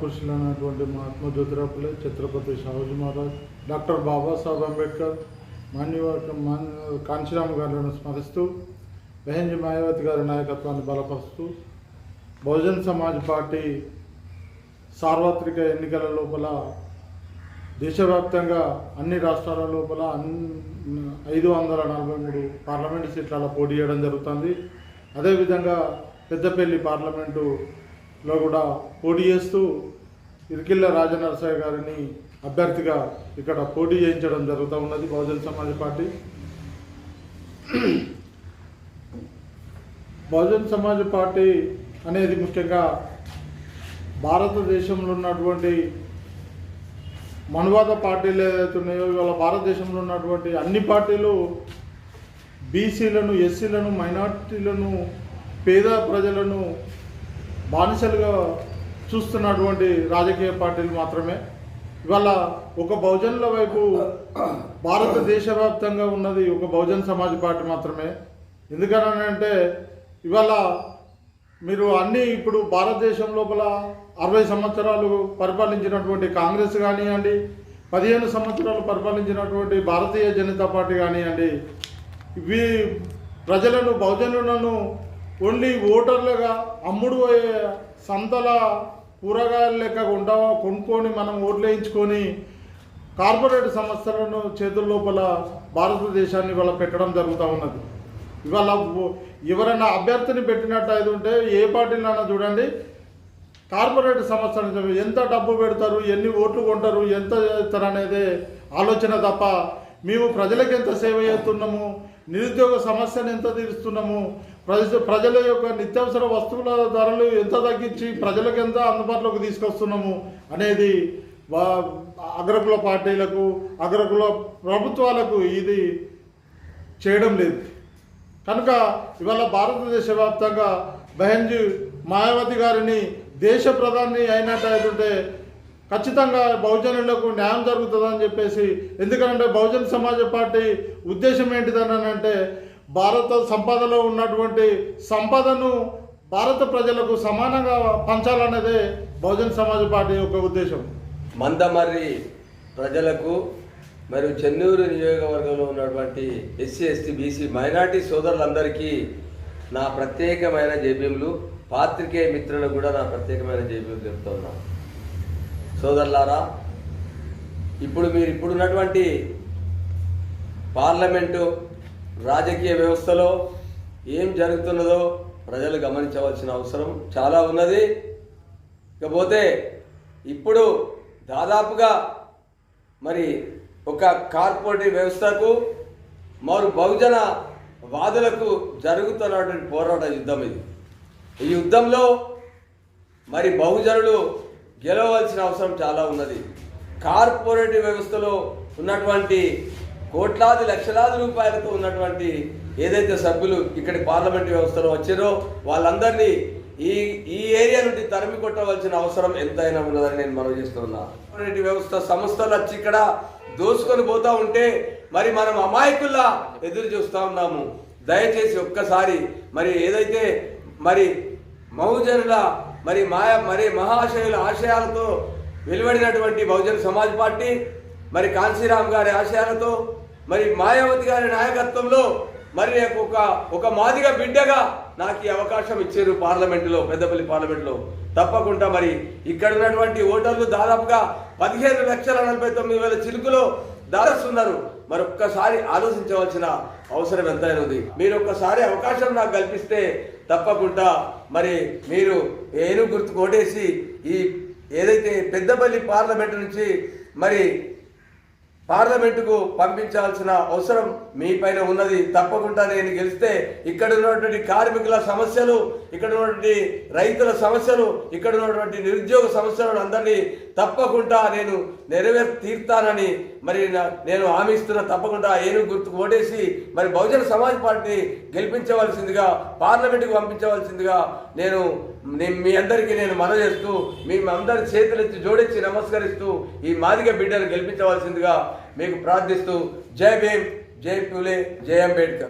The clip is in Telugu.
మహాపురుషులైనటువంటి మహాత్మా జ్యోతిరాపులే ఛత్రపతి షాహుజీ మహారాజ్ డాక్టర్ బాబాసాహెబ్ అంబేద్కర్ మాన్యవ మాన్య కాంచీరామ్ గారిని స్మరిస్తూ బెహంజీ మాయావతి గారి నాయకత్వాన్ని బలపరుస్తూ బహుజన్ సమాజ్ పార్టీ సార్వత్రిక ఎన్నికల లోపల దేశవ్యాప్తంగా అన్ని రాష్ట్రాల లోపల ఐదు వందల నలభై మూడు పార్లమెంటు సీట్లలో పోటీ చేయడం జరుగుతుంది. అదేవిధంగా పెద్దపల్లి పార్లమెంటు లో కూడా పోటీ చేస్తూ ఇరికిల్ల రాజనరసయ్య గారిని అభ్యర్థిగా ఇక్కడ పోటీ చేయించడం జరుగుతూ ఉన్నది బహుజన సమాజ్ పార్టీ. బహుజన్ సమాజ్ పార్టీ అనేది ముఖ్యంగా భారతదేశంలో ఉన్నటువంటి మనువాద పార్టీలు ఏదైతే ఉన్నాయో ఇవాళ భారతదేశంలో ఉన్నటువంటి అన్ని పార్టీలు బీసీలను ఎస్సీలను మైనార్టీలను పేద ప్రజలను బానిసలుగా చూస్తున్నటువంటి రాజకీయ పార్టీలు మాత్రమే. ఇవాళ ఒక బహుజనుల వైపు భారతదేశ వ్యాప్తంగా ఉన్నది ఒక బహుజన్ సమాజ్ పార్టీ మాత్రమే. ఎందుకనంటే ఇవాళ మీరు అన్నీ ఇప్పుడు భారతదేశం లోపల అరవై సంవత్సరాలు పరిపాలించినటువంటి కాంగ్రెస్ కానివ్వండి పదిహేను సంవత్సరాలు పరిపాలించినటువంటి భారతీయ జనతా పార్టీ కానివ్వండి ఇవి ప్రజలను బహుజనులను ఓన్లీ ఓటర్లుగా అమ్ముడు పోయే సంతల కూరగాయల లెక్క కొంట కొనుక్కొని మనం ఓట్లు వేయించుకొని కార్పొరేట్ సంస్థలను చేతుల లోపల భారతదేశాన్ని ఇవాళ పెట్టడం జరుగుతూ ఉన్నది. ఇవాళ ఎవరైనా అభ్యర్థిని పెట్టినట్టు అయితే ఉంటే ఏ పార్టీలైనా చూడండి కార్పొరేట్ సంస్థ నుంచి ఎంత డబ్బు పెడతారు ఎన్ని ఓట్లు కొంటారు ఎంత చేస్తారు అనేది ఆలోచన తప్ప మేము ప్రజలకు ఎంత సేవ చేస్తున్నాము నిరుద్యోగ సమస్యను ఎంత తీరుస్తున్నాము ప్రజల యొక్క నిత్యావసర వస్తువుల ధరలు ఎంత తగ్గించి ప్రజలకు ఎంత అందుబాటులోకి తీసుకొస్తున్నాము అనేది అగ్రకుల పార్టీలకు అగ్రకుల ప్రభుత్వాలకు ఇది చేయడం లేదు. కనుక ఇవాళ భారతదేశ వ్యాప్తంగా బహెంజీ మాయావతి గారిని దేశ ప్రధాని అయినట్టు ఖచ్చితంగా బహుజనులకు న్యాయం జరుగుతుందని చెప్పేసి ఎందుకంటే బహుజన్ సమాజ పార్టీ ఉద్దేశం ఏంటిదని అంటే భారత సంపదలో ఉన్నటువంటి సంపదను భారత ప్రజలకు సమానంగా పంచాలన్నదే బహుజన్ సమాజ్ పార్టీ యొక్క ఉద్దేశం. మందమర్రి ప్రజలకు మరియు చెన్నూరు నియోజకవర్గంలో ఉన్నటువంటి ఎస్సీ ఎస్టీ బీసీ మైనార్టీ సోదరులందరికీ నా ప్రత్యేకమైన జేబీఎంలు పాత్రికేయ మిత్రులకు కూడా నా ప్రత్యేకమైన జేబీఎం చెప్తున్నా సోదరులారా ఇప్పుడు మీరు ఇప్పుడున్నటువంటి పార్లమెంటు రాజకీయ వ్యవస్థలో ఏం జరుగుతున్నదో ప్రజలు గమనించవలసిన అవసరం చాలా ఉన్నది. ఇకపోతే ఇప్పుడు దాదాపుగా మరి ఒక కార్పొరేటివ్ వ్యవస్థకు మరి బహుజన వాదులకు జరుగుతున్నటువంటి పోరాట యుద్ధం ఇది. ఈ యుద్ధంలో మరి బహుజనులు గెలవలసిన అవసరం చాలా ఉన్నది. కార్పొరేటివ్ వ్యవస్థలో ఉన్నటువంటి కోట్లాది లక్షలాది రూపాయలతో ఉన్నటువంటి ఏదైతే సభ్యులు ఇక్కడి పార్లమెంట్ వ్యవస్థలో వచ్చారో వాళ్ళందరినీ ఈ ఈ ఏరియా నుండి తరిమి కొట్టవలసిన అవసరం ఎంతైనా ఉన్నదని నేను మనవి చేస్తున్నా. కార్పొరేట్ వ్యవస్థ సంస్థలు వచ్చి ఇక్కడ దోసుకొని పోతా ఉంటే మరి మనం అమాయకుల్లా ఎదురు చూస్తూ ఉన్నాము. దయచేసి ఒక్కసారి మరి ఏదైతే మరి బహుజనుల మరి మాయ మరి మహాశయుల ఆశయాలతో వెలువడినటువంటి బహుజన సమాజ్ పార్టీ మరి కాంశీరామ్ గారి ఆశయాలతో మరి మాయావతి గారి నాయకత్వంలో మరి నాకు ఒక ఒక మాదిగ బిడ్డగా నాకు ఈ అవకాశం ఇచ్చారు పార్లమెంటులో పెద్దపల్లి పార్లమెంటులో. తప్పకుండా మరి ఇక్కడ ఉన్నటువంటి ఓటర్లు దాదాపుగా పదిహేను లక్షల నలభై తొమ్మిది వేల చిలుకులో దారస్తున్నారు మరి ఒక్కసారి ఆలోచించవలసిన అవసరం ఎంతైనా ఉంది. మీరు ఒక్కసారి అవకాశం నాకు కల్పిస్తే తప్పకుండా మరి మీరు ఏను గుర్తు కొట్టేసి ఈ ఏదైతే పెద్దపల్లి పార్లమెంట్ నుంచి మరి పార్లమెంటుకు పంపించాల్సిన అవసరం మీ పైన ఉన్నది. తప్పకుండా నేను గెలిస్తే ఇక్కడ ఉన్నటువంటి కార్మికుల సమస్యలు ఇక్కడ ఉన్నటువంటి రైతుల సమస్యలు ఇక్కడ ఉన్నటువంటి నిరుద్యోగ సమస్యలను అందరినీ తప్పకుండా నేను నెరవేర్ తీర్తానని మరి నేను హామీస్తున్న తప్పకుండా ఏను గుర్తుకు ఓటేసి మరి బహుజన సమాజ్ పార్టీ గెలిపించవలసిందిగా పార్లమెంటుకు పంపించవలసిందిగా నేను మీ అందరికీ నేను మనవి చేస్తూ మీ అందరి చేతులెత్తి జోడించి నమస్కరిస్తూ ఈ మాదిగ బిడ్డను గెలిపించవలసిందిగా మీకు ప్రార్థిస్తూ జై భీమ్ జై పూలే జై అంబేద్కర్.